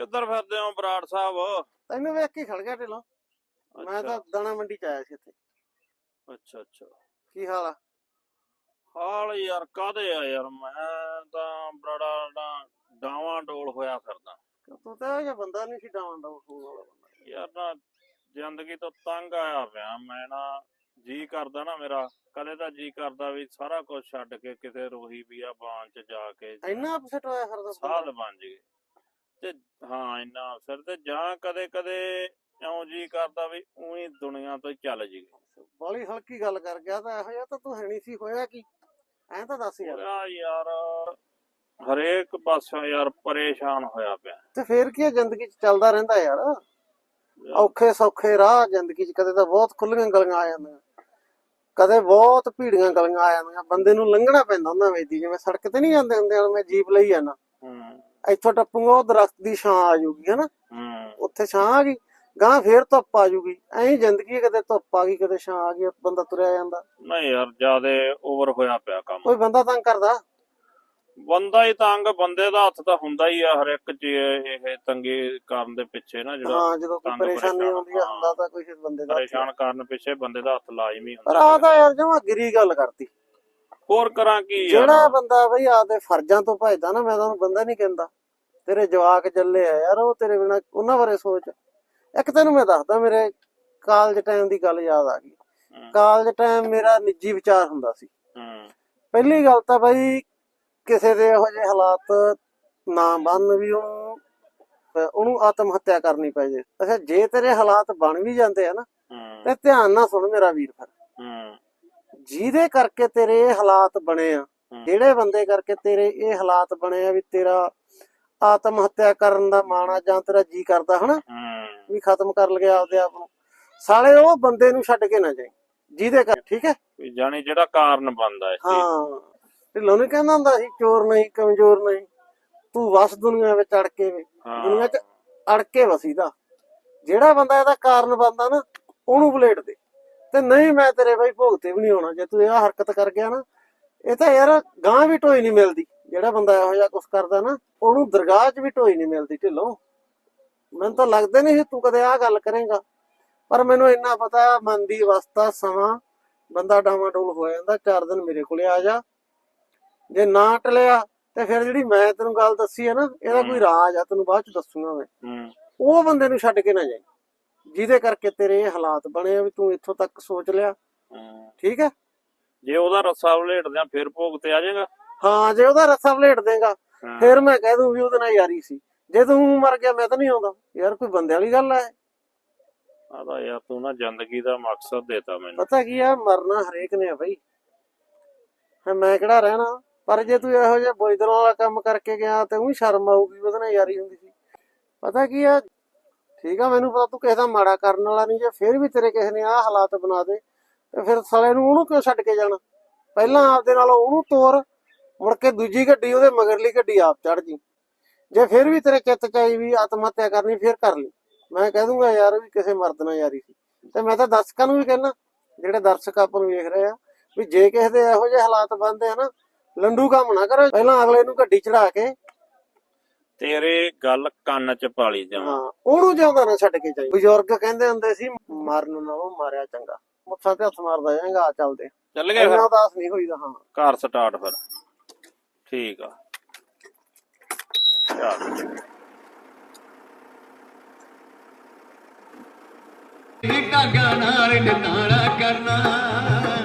ਕਿੱਧਰ ਫਿਰਦੇ ਹੋ ਬਰਾੜ ਸਾਹਿਬ? ਤੈਨੂੰ ਵੇਖ ਕੇ ਖੜ ਗਿਆ ਢਿੱਲੋਂ। ਮੈਂ ਤਾਂ ਦਾਣਾ ਮੰਡੀ ਚ ਆਇਆ ਸੀ ਇੱਥੇ। ਅੱਛਾ ਅੱਛਾ। ਕੀ ਹਾਲ ਆ? ਹਾਲ ਯਾਰ ਕਾਦੇ ਆ ਯਾਰ? ਮੈਂ ਤਾਂ ਬੜਾ ਡਾਵਾਂ ਡੋਲ ਹੋਇਆ ਫਿਰਦਾ। ਤੂੰ ਤਾਂ ਇਹ ਬੰਦਾ ਨਹੀਂ ਸੀ ਡਾਵਾਂ ਦਾ ਫੋਨ ਵਾਲਾ ਬੰਦਾ। ਯਾਰ ਨਾ ਜ਼ਿੰਦਗੀ ਤੋਂ ਤੰਗ ਆਇਆ ਪਿਆ। ਮੈਂ ਨਾ ਜੀ ਕਰਦਾ ਨਾ ਮੇਰਾ ਕਦੇ ਤਾਂ ਜੀ ਕਰਦਾ ਵੀ ਸਾਰਾ ਕੁਝ ਛੱਡ ਕੇ ਕਿਤੇ ਰੋਹੀ ਵੀ ਆ ਬਾਣ ਚ ਜਾ ਕੇ ਇੰਨਾ ਅਪਸੈਟ ਹੋਇਆ ਫਿਰ ਦਾ ਸਾਧ ਬਣ ਜਗੇ ਤੇ ਹਾਂ ਇੰਨਾ ਅਫਸਰ ਤੇ ਜਾਂ ਕਦੇ ਕਦੇ ਇਉਂ ਜੀ ਕਰਦਾ ਵੀ ਉਹੀ ਦੁਨੀਆ ਤੋਂ ਚੱਲ ਜੀਏ। ਬਾਲੀ ਹਲਕੀ ਗੱਲ ਕਰ ਗਿਆ ਤਾਂ ਇਹੋ ਜਿਹਾ ਤਾਂ ਤੂੰ ਹੈ ਨਹੀਂ ਸੀ ਹੋਇਆ ਕੀ? ਐਂ ਤਾਂ ਦੱਸ ਯਾਰ। ਹੋਇਆ ਯਾਰ ਹਰੇਕ ਪਾਸੋਂ ਯਾਰ ਪਰੇਸ਼ਾਨ ਹੋਇਆ ਪਿਆ। ਤੇ ਫੇਰ ਕੀ ਆ, ਜ਼ਿੰਦਗੀ ਚ ਚੱਲਦਾ ਰਹਿੰਦਾ ਯਾਰ। ਔਖੇ ਸੌਖੇ ਰਾਹ ਜ਼ਿੰਦਗੀ ਚ ਕਦੇ ਤਾਂ ਬਹੁਤ ਖੁੱਲੀਆਂ ਗਲੀਆਂ ਆ ਜਾਂਦੀਆਂ। ਕਦੇ ਬਹੁਤ ਭੀੜੀਆਂ ਗਲੀਆਂ ਆ ਜਾਂਦੀਆਂ। ਬੰਦੇ ਨੂੰ ਲੰਘਣਾ ਪੈਂਦਾ ਉਹਨਾਂ ਵਿੱਚ ਦੀ, ਜਿਵੇਂ ਸੜਕ ਤੇ ਨਹੀਂ ਜਾਂਦੇ ਹੁੰਦੇ ਹੁਣ ਮੈਂ ਜੀਪ ਲਈ ਹੂੰ ਇੱਥੋਂ ਟੱਪੂਗਾ ਉਹ ਦਰਖਤ ਦੀ ਛਾਂ ਆ ਜਾਊਗੀ ਹਨਾ? ਹੂੰ। ਉੱਥੇ ਛਾਂ ਆ ਗਈ ਗਾਂ ਫੇਰ ਧੁੱਪ ਆ ਜਾਊਗੀ। ਐਂ ਜ਼ਿੰਦਗੀ ਕਦੇ ਧੁੱਪ ਆ ਗਈ ਕਦੇ ਛਾਂ ਆ ਗਈ ਬੰਦਾ ਤੁਰਿਆ ਜਾਂਦਾ। ਨਹੀਂ ਯਾਰ ਜਿਆਦੇ ਓਵਰ ਹੋਇਆ ਪਿਆ ਕੰਮ। ਕੋਈ ਬੰਦਾ ਤੰਗ ਕਰਦਾ? ਬੰਦਾ ਹੀ ਤੰਗ ਬੰਦੇ ਦਾ ਹੱਥ ਤਾਂ ਹੁੰਦਾ ਹੀ ਆ ਹਰ ਇੱਕ ਚ ਇਹ ਤੰਗੀ ਕਰਨ ਦੇ ਪਿੱਛੇ ਨਾ ਜਿਹੜਾ ਹਾਂ ਜਦੋਂ ਕੋਈ ਪਰੇਸ਼ਾਨੀ ਆਉਂਦੀ ਆ। ਹੁੰਦਾ ਤਾਂ ਕੋਈ ਬੰਦੇ ਦਾ ਪਰੇਸ਼ਾਨ ਕਰਨ ਪਿੱਛੇ ਬੰਦੇ ਦਾ ਹੱਥ ਲਾਜ਼ਮੀ ਪਰ ਹੁੰਦਾ। ਆ ਤਾਂ ਯਾਰ ਜਮਾ ਗਿਰੀ ਗੱਲ ਕਰਤੀ। ਹੋਰ ਕਰਾਂ ਕੀ ਜਿਹੜਾ ਬੰਦਾ ਬਈ ਆਪਦੇ ਫਰਜ਼ਾਂ ਤੋਂ ਭਜਦਾ ਨਾ ਮੈਂ ਤਾਂ ਉਹਨੂੰ ਬੰਦਾ ਨਹੀਂ ਕਹਿੰਦਾ। ਤੇਰੇ ਜਵਾਕ ਚੱਲੇ ਆ ਯਾਰ ਉਹ ਤੇਰੇ ਬਿਨਾ ਉਹਨਾਂ ਬਾਰੇ ਸੋਚ। ਇੱਕ ਤੈਨੂੰ ਮੈਂ ਦੱਸਦਾ ਮੇਰੇ ਕਾਲਜ ਟਾਈਮ ਦੀ ਗੱਲ ਯਾਦ ਆ ਗਈ। ਕਾਲਜ ਟਾਈਮ ਮੇਰਾ ਨਿੱਜੀ ਵਿਚਾਰ ਹੁੰਦਾ ਸੀ। ਪਹਿਲੀ ਗੱਲ ਤਾਂ ਬਈ ਕਿਸੇ ਦੇ ਇਹੋ ਜਿਹੇ ਹਾਲਾਤ ਨਾ ਬਣ ਵੀ ਉਹਨੂੰ ਉਹਨੂੰ ਆਤਮ ਹੱਤਿਆ ਕਰਨੀ ਪੈ ਜੇ। ਅੱਛਾ ਜੇ ਤੇਰੇ ਹਾਲਾਤ ਬਣ ਵੀ ਜਾਂਦੇ ਆ ਨਾ ਤੇ ਧਿਆਨ ਨਾਲ ਸੁਣ ਮੇਰਾ ਵੀਰ ਫਿਰ। ਜਿਹਦੇ ਕਰਕੇ ਤੇਰੇ ਇਹ ਹਾਲਾਤ ਬਣੇ ਆ ਹੂੰ। ਜਿਹੜੇ ਬੰਦੇ ਕਰਕੇ ਤੇਰੇ ਇਹ ਹਾਲਾਤ ਬਣੇ ਆ ਵੀ ਤੇਰਾ ਆਤਮ ਹੱਤਿਆ ਕਰਨ ਦਾ ਮਾਣਾ ਜਾਂ ਤੇਰਾ ਜੀ ਕਰਦਾ ਹਨਾ ਹੂੰ। ਵੀ ਖਤਮ ਕਰ ਲਗਿਆ ਆਪਦੇ ਆਪ ਨੂੰ। ਸਾਲੇ ਉਹ ਬੰਦੇ ਨੂੰ ਛੱਡ ਕੇ ਨਾ ਜਾਈ ਜਿਹਦੇ ਕਰ ਠੀਕ ਹੈ? ਵੀ ਜਾਣੀ ਜਿਹੜਾ ਕਾਰਨ ਬਣਦਾ ਇਸ ਚੀਜ਼। ਦਾ। ਹਾਂ ਢਿੱਲੋਂ ਨੇ ਕਹਿੰਦਾ ਹੁੰਦਾ ਸੀ ਚੋਰ ਨਹੀਂ ਕਮਜ਼ੋਰ ਨਹੀਂ ਤੂੰ ਵਸ ਦੁਨੀਆ ਵਿੱਚ ਅੜ ਕੇ ਵੇ। ਹਾਂ। ਦੁਨੀਆ 'ਚ ਅੜ ਕੇ ਵਸੀਦਾ। ਜਿਹੜਾ ਬੰਦਾ ਇਹਦਾ ਕਾਰਨ ਬਣਦਾ ਨਾ ਉਹਨੂੰ ਬਲੇਟ ਦੇ। ਤੇ ਨਹੀਂ ਮੈਂ ਤੇਰੇ ਬਈ ਭੋਗਤੇ ਵੀ ਨਹੀਂ ਹੋਣਾ। ਜੇ ਤੂੰ ਇਹ ਹਰਕਤ ਕਰ ਗਿਆ ਨਾ ਇਹ ਤਾਂ ਯਾਰ ਗਾਂ ਵੀ ਢੋਈ ਨਹੀਂ ਮਿਲਦੀ। ਜਿਹੜਾ ਬੰਦਾ ਇਹੋ ਜਿਹਾ ਕੁਝ ਕਰਦਾ ਨਾ ਉਹਨੂੰ ਦਰਗਾਹ 'ਚ ਵੀ ਢੋਈ ਨਹੀਂ ਮਿਲਦੀ ਢਿੱਲੋਂ। ਮੈਨੂੰ ਤਾਂ ਲੱਗਦਾ ਨਹੀਂ ਤੂੰ ਕਦੇ ਆਹ ਗੱਲ ਕਰੇਂਗਾ। ਪਰ ਮੈਨੂੰ ਇੰਨਾ ਪਤਾ ਮਨ ਦੀ ਅਵਸਥਾ ਸਮਾਂ ਬੰਦਾ ਡਾਵਾਂਡੋਲ ਹੋ ਜਾਂਦਾ ਚਾਰ ਦਿਨ ਮੇਰੇ ਕੋਲੇ ਆ ਜਾ। ਜੇ ਨਾ ਟਲਿਆ ਤੇ ਫਿਰ ਜਿਹੜੀ ਮੈਂ ਤੈਨੂੰ ਗੱਲ ਦੱਸੀ ਹੈ ਨਾ ਇਹਦਾ ਕੋਈ ਰਾਜ ਆ ਤੈਨੂੰ ਬਾਅਦ ਚ ਦੱਸੂਗਾ ਮੈਂ। ਹੂੰ। ਉਹ ਬੰਦੇ ਨੂੰ ਛੱਡ ਕੇ ਨਾ ਜਾਈ। ਜਿਹਦੇ ਕਰਕੇ ਤੇਰੇ ਇਹ ਹਾਲਾਤ ਬਣੇ ਆ ਵੀ ਤੂੰ ਇੱਥੋਂ ਤੱਕ ਸੋਚ ਲਿਆ। ਠੀਕ ਹੈ? ਜੇ ਉਹਦਾ ਰੱਸਾ ਵਲੇਟਦੇ ਆ ਫਿਰ ਭੋਗ ਤੇ ਆ ਜਾਏਗਾ? ਹਾਂ ਜੇ ਉਹਦਾ ਰੱਸਾ ਵਲੇਟ ਦੇਗਾ ਫਿਰ ਮੈਂ ਕਹਿ ਦੂੰ ਵੀ ਉਹਦੇ ਨਾਲ ਯਾਰੀ ਸੀ। ਜੇ ਤੂੰ ਮਰ ਗਿਆ ਮੈਂ ਤਾਂ ਨਹੀਂ ਆਉਂਦਾ। ਯਾਰ ਕੋਈ ਬੰਦੇ ਵਾਲੀ ਗੱਲ ਹੈ ਆਦਾ ਯਾਰ ਤੂੰ ਨਾ ਜ਼ਿੰਦਗੀ ਦਾ ਮਕਸਦ ਦੇਤਾ ਮੈਨੂੰ। ਪਤਾ ਕੀ ਆ ਮਰਨਾ ਹਰੇਕ ਨੇ ਆ ਬਈ। ਹਾਂ ਮੈਂ ਕਿਹੜਾ ਰਹਿਣਾ? ਪਰ ਜੇ ਤੂੰ ਇਹੋ ਜਿਹਾ ਬੋਇਦਰਾਂ ਵਾਲਾ ਕੰਮ ਕਰਕੇ ਗਿਆ ਤੇ ਉਹ ਸ਼ਰਮ ਆਊਗੀ ਉਹਦੇ ਨਾਲ ਯਾਰੀ ਹੁੰਦੀ ਸੀ। ਪਤਾ ਕੀ ਆ ਠੀਕ ਆ, ਮੈਨੂੰ ਪਤਾ ਤੂੰ ਕਿਸੇ ਦਾ ਮਾੜਾ ਕਰਨ ਵਾਲਾ ਨਹੀਂ, ਜੇ ਫਿਰ ਵੀ ਤੇਰੇ ਕਿਸੇ ਨੇ ਆਹ ਹਾਲਾਤ ਬਣਾ ਦੇ ਤੇ ਫਿਰ ਸਾਲੇ ਨੂੰ ਉਹਨੂੰ ਕਿਉਂ ਛੱਡ ਕੇ ਜਾਣਾ? ਪਹਿਲਾਂ ਆਪਦੇ ਨਾਲ ਉਹਨੂੰ ਤੋਰ, ਮੁੜ ਕੇ ਦੂਜੀ ਗੱਡੀ ਉਹਦੇ ਮਗਰਲੀ ਗੱਡੀ ਆਪ ਚੜ ਜੀ। ਜੇ ਫਿਰ ਵੀ ਤੇਰੇ ਚਿੱਤ ਚ ਆਈ ਵੀ ਆਤਮ ਹੱਤਿਆ ਕਰਨੀ, ਫਿਰ ਕਰ ਲਈ। ਮੈਂ ਕਹਿ ਦੂੰਗਾ ਯਾਰ ਵੀ ਕਿਸੇ ਮਰਦ ਨਾਲ ਯਾਰੀ ਸੀ। ਤੇ ਮੈਂ ਤਾਂ ਦਰਸ਼ਕਾਂ ਨੂੰ ਵੀ ਕਹਿਣਾ ਜਿਹੜੇ ਦਰਸ਼ਕ ਆਪਾਂ ਨੂੰ ਵੇਖ ਰਹੇ ਆ, ਵੀ ਜੇ ਕਿਸੇ ਦੇ ਇਹੋ ਜਿਹੇ ਹਾਲਾਤ ਬਣਦੇ ਆ ਨਾ, ਲੰਡੂ ਕੰਮ ਨਾ ਕਰੋ, ਪਹਿਲਾਂ ਅਗਲੇ ਨੂੰ ਗੱਡੀ ਚੜਾ ਕੇ ਤੇਰੇ ਗੱਲ ਕੰਨ ਚ ਪਾਲੀ ਜਾਵਾਂ। ਹਾਂ ਉਹਨੂੰ ਜਿਉਂਦਾ ਨਾ ਛੱਡ ਕੇ ਜਾਈ। ਬਜ਼ੁਰਗ ਕਹਿੰਦੇ ਹੁੰਦੇ ਸੀ ਮਰਨ ਨਾਲੋਂ ਮਾਰਿਆ ਚੰਗਾ। ਮੁੱਛਾਂ ਤੇ ਹੱਥ ਮਾਰਦਾ ਜਾਏਗਾ ਆ ਚੱਲਦੇ। ਚੱਲ ਗਏ ਫਿਰ। ਉਦਾਸ ਨਹੀਂ ਹੋਈਦਾ ਹਾਂ। ਘਰ ਸਟਾਰਟ ਫਿਰ। ਠੀਕ ਆ। ਚੱਲ। ਢਾਂਗਾ ਨਾਲ ਨਟਾਣਾ ਕਰਨਾ।